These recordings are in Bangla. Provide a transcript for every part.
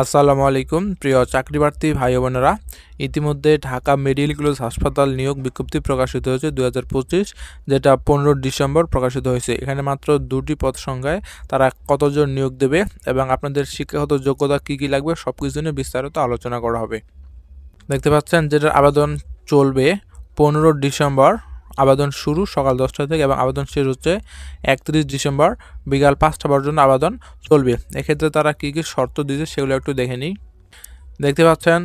আসসালামু আলাইকুম, প্রিয় চাকরিপ্রার্থী ভাই বোনেরা ইতিমধ্যে ঢাকা মেডিকেল কলেজ হাসপাতাল নিয়োগ বিজ্ঞপ্তি প্রকাশিত হয়েছে দু হাজার পঁচিশ, যেটা পনেরো ডিসেম্বর প্রকাশিত হয়েছে। এখানে মাত্র দুটি পদ সংখ্যায় তারা কতজন নিয়োগ দেবে এবং আপনাদের শিক্ষাগত যোগ্যতা কী কী লাগবে সব কিছু নিয়ে বিস্তারিত আলোচনা করা হবে। দেখতে পাচ্ছেন, যেটার আবেদন চলবে পনেরো ডিসেম্বর আবেদন শুরু সকাল দশটা থেকে এবং আবেদন শেষ হচ্ছে একত্রিশ ডিসেম্বর বিকাল পাঁচটা পর্যন্ত আবেদন চলবে। এক্ষেত্রে তারা কী কী শর্ত দিয়েছে সেগুলো একটু দেখে নিই। দেখতে পাচ্ছেন,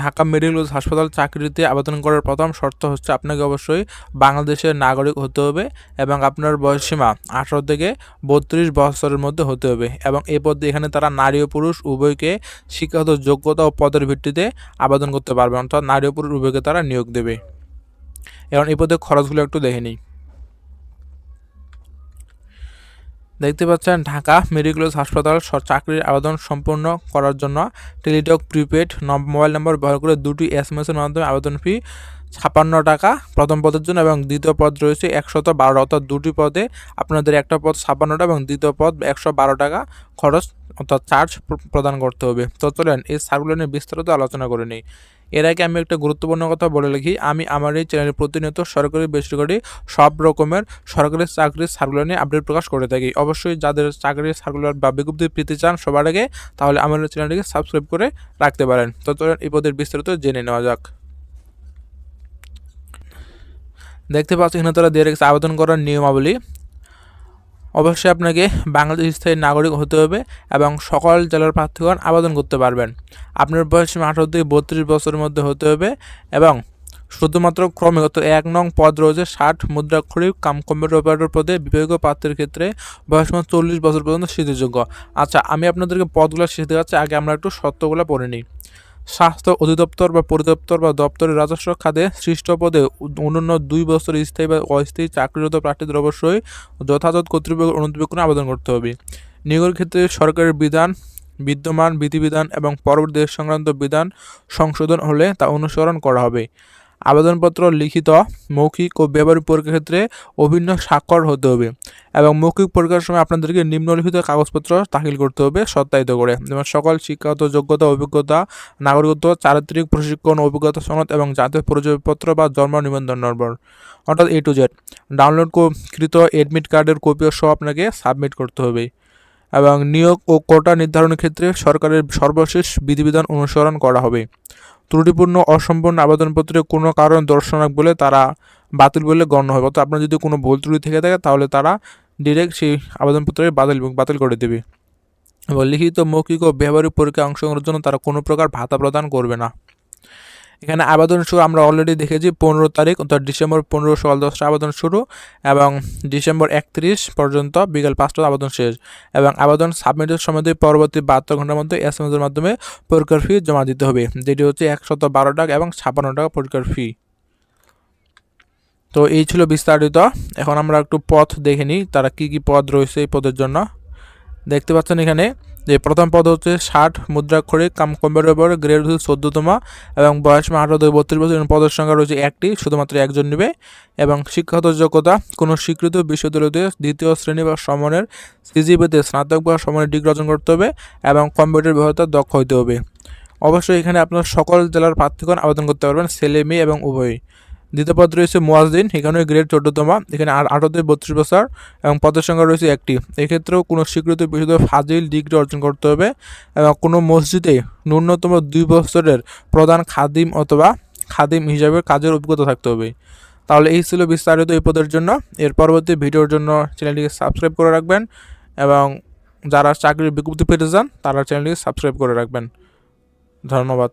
ঢাকা মেডিকেল কলেজ হাসপাতাল চাকরিতে আবেদন করার প্রথম শর্ত হচ্ছে আপনাকে অবশ্যই বাংলাদেশের নাগরিক হতে হবে এবং আপনার বয়সসীমা আঠারো থেকে বত্রিশ বছরের মধ্যে হতে হবে এবং এই পদে এখানে তারা নারী ও পুরুষ উভয়কে শিক্ষাগত যোগ্যতা ও পদের ভিত্তিতে আবেদন করতে পারবে। অর্থাৎ নারী ও পুরুষ উভয়কে তারা নিয়োগ দেবে। এখন এই পদে খরচগুলো একটু দেখে নিই। দেখতে পাচ্ছেন, ঢাকা মেডিকেল হাসপাতাল চাকরির আবেদন সম্পূর্ণ করার জন্য টেলিটক প্রিপেড মোবাইল নম্বর ব্যবহার করে দুটি এস এর মাধ্যমে আবেদন ফি ছাপান্ন টাকা। প্রথম পদের জন্য এবং দ্বিতীয় পদ রয়েছে একশত বারো অর্থাৎ দুটি পদে আপনাদের একটা পদ ছাপান্ন টাকা এবং দ্বিতীয় পদ একশো বারো টাকা খরচ, অর্থাৎ চার্জ প্রদান করতে হবে। তো চলেন এই সার্কুলার নিয়ে বিস্তারিত আলোচনা করে নিই। এর আগে আমি একটা গুরুত্বপূর্ণ কথা বলে রাখি আমি আমার এই চ্যানেলে প্রতিনিয়ত সরকারি বেসরকারি সব রকমের সরকারি চাকরির সার্কুলার নিয়ে আপডেট প্রকাশ করে থাকি। অবশ্যই যাদের চাকরির সার্কুলার বা বিজ্ঞপ্তি পেতে চান সবার আগে, তাহলে আমার এই চ্যানেলটিকে সাবস্ক্রাইব করে রাখতে পারেন। তো চলেন এই পদের বিস্তারিত জেনে নেওয়া যাক। দেখতে পাচ্ছি এখানে তারা দিয়ে রেখেছে আবেদন করার নিয়মাবলী। অবশ্যই আপনাকে বাংলাদেশ স্থায়ী নাগরিক হতে হবে এবং সকল জেলার প্রার্থীগণ আবেদন করতে পারবেন। আপনার বয়স আঠারো থেকে বত্রিশ বছরের মধ্যে হতে হবে এবং শুধুমাত্র ক্রমিগত এক নং পদ রয়েছে ষাট মুদ্রাক্ষরিক কাম কম্পিউটার অপারেটর পদে বিভাগীয় প্রার্থীর ক্ষেত্রে বয়স চল্লিশ বছর পর্যন্ত স্মৃতিযোগ্য আচ্ছা আমি আপনাদেরকে পদগুলো শিখতে যাচ্ছি, আগে আমরা একটু সত্যগুলো পড়ে নিই। স্বাস্থ্য অধিদপ্তর বা পরিদপ্তর বা দপ্তরের রাজস্ব খাতে সৃষ্ট পদে অন্যান্য দুই বছর স্থায়ী বা অস্থায়ী চাকরিরত প্রার্থীদের অবশ্যই যথাযথ কর্তৃপক্ষ অনুদ্বেক্ষণে আবেদন করতে হবে। নিয়োগের ক্ষেত্রে সরকারের বিধান, বিদ্যমান বিধিবিধান এবং পরবর্তী দেশ সংক্রান্ত বিধান সংশোধন হলে তা অনুসরণ করা হবে। আবেদনপত্র লিখিত, মৌখিক ও ব্যবহারিক পরীক্ষার ক্ষেত্রে অভিন্ন স্বাক্ষর হতে হবে এবং মৌখিক পরীক্ষার সময় আপনাদেরকে নিম্নলিখিত কাগজপত্র দাখিল করতে হবে সত্যায়িত করে। যেমন সকল শিক্ষাগত যোগ্যতা, অভিজ্ঞতা, নাগরিকত্ব, চারিত্রিক প্রশিক্ষণ, অভিজ্ঞতা সনদ এবং জাতীয় পরিচয়পত্র বা জন্ম নিবন্ধন নম্বর। অর্থাৎ এ টু জেড ডাউনলোড কৃত এডমিট কার্ডের কপিও সহ আপনাকে সাবমিট করতে হবে এবং নিয়োগ ও কোটা নির্ধারণের ক্ষেত্রে সরকারের সর্বশেষ বিধিবিধান অনুসরণ করা হবে। ত্রুটিপূর্ণ, অসম্পূর্ণ আবেদনপত্রে কোনো কারণ দর্শনাক বলে তারা বাতিল বলে গণ্য হবে অর্থাৎ আপনার যদি কোনো ভুল ত্রুটি থেকে থাকে, তাহলে তারা ডিরেক্ট সেই আবেদনপত্রে বাতিল বাতিল করে দেবে। এবং লিখিত, মৌখিক ও ব্যবহারিক পরীক্ষায় অংশগ্রহণের জন্য তারা কোনো প্রকার ভাতা প্রদান করবে না। এখানে আবেদন শুরু, আমরা অলরেডি দেখেছি পনেরো তারিখ, অর্থাৎ ডিসেম্বর পনেরো, সকাল দশটা আবেদন শুরু এবং ডিসেম্বর একত্রিশ পর্যন্ত বিকাল পাঁচটা আবেদন শেষ এবং আবেদন সাবমিটের সময় পরবর্তী বাহাত্তর ঘণ্টার মধ্যে এস এম এর মাধ্যমে পরীক্ষার ফি জমা দিতে হবে। যেটি হচ্ছে একশত বারো টাকা এবং ছাপান্ন টাকা পরীক্ষার ফি তো এই ছিল বিস্তারিত। এখন আমরা একটু পথ দেখে নিই, তারা কি কি পদ রয়েছে এই পদের জন্য। দেখতে পাচ্ছেন এখানে যে প্রথম পদ হচ্ছে ষাট মুদ্রাক্ষরিক কাম কম্পিউটার গ্রেড হচ্ছে চোদ্দতম এবং বয়স আঠারো থেকে বত্রিশ বছর পদের সংখ্যা রয়েছে একটি, শুধুমাত্র একজন নেবে এবং শিক্ষাগত যোগ্যতা কোনো স্বীকৃত বিশ্ববিদ্যালয়তে দ্বিতীয় শ্রেণি বা সমনের সিজিপিতে স্নাতক বা সমনের ডিগ্রি অর্জন করতে হবে এবং কম্পিউটার ব্যবহারতা দক্ষ হইতে হবে। অবশ্যই এখানে আপনার সকল জেলার প্রার্থীগণ আবেদন করতে পারবেন, ছেলে, মেয়ে এবং উভয়ই। দ্বিতীয় পদ রয়েছে মোয়াজদিন এখানে গ্রেড চোদ্দতম, এখানে আঠারো থেকে বত্রিশ বছর, এবং পদের সংখ্যা রয়েছে একটি। এক্ষেত্রেও কোনো স্বীকৃত বিশুদ্ধ ফাজিল ডিগ্রি অর্জন করতে হবে, এবং কোনো মসজিদে ন্যূনতম দুই বছরের প্রধান খাদিম অথবা খাদিম হিসাবে কাজের অভিজ্ঞতা থাকতে হবে। তাহলে এই ছিল বিস্তারিত এই পদের জন্য। এর পরবর্তী ভিডিওর জন্য চ্যানেলটিকে সাবস্ক্রাইব করে রাখবেন, এবং যারা চাকরির বিজ্ঞপ্তি পেতে চান, তারা চ্যানেলটিকে সাবস্ক্রাইব করে রাখবেন। ধন্যবাদ।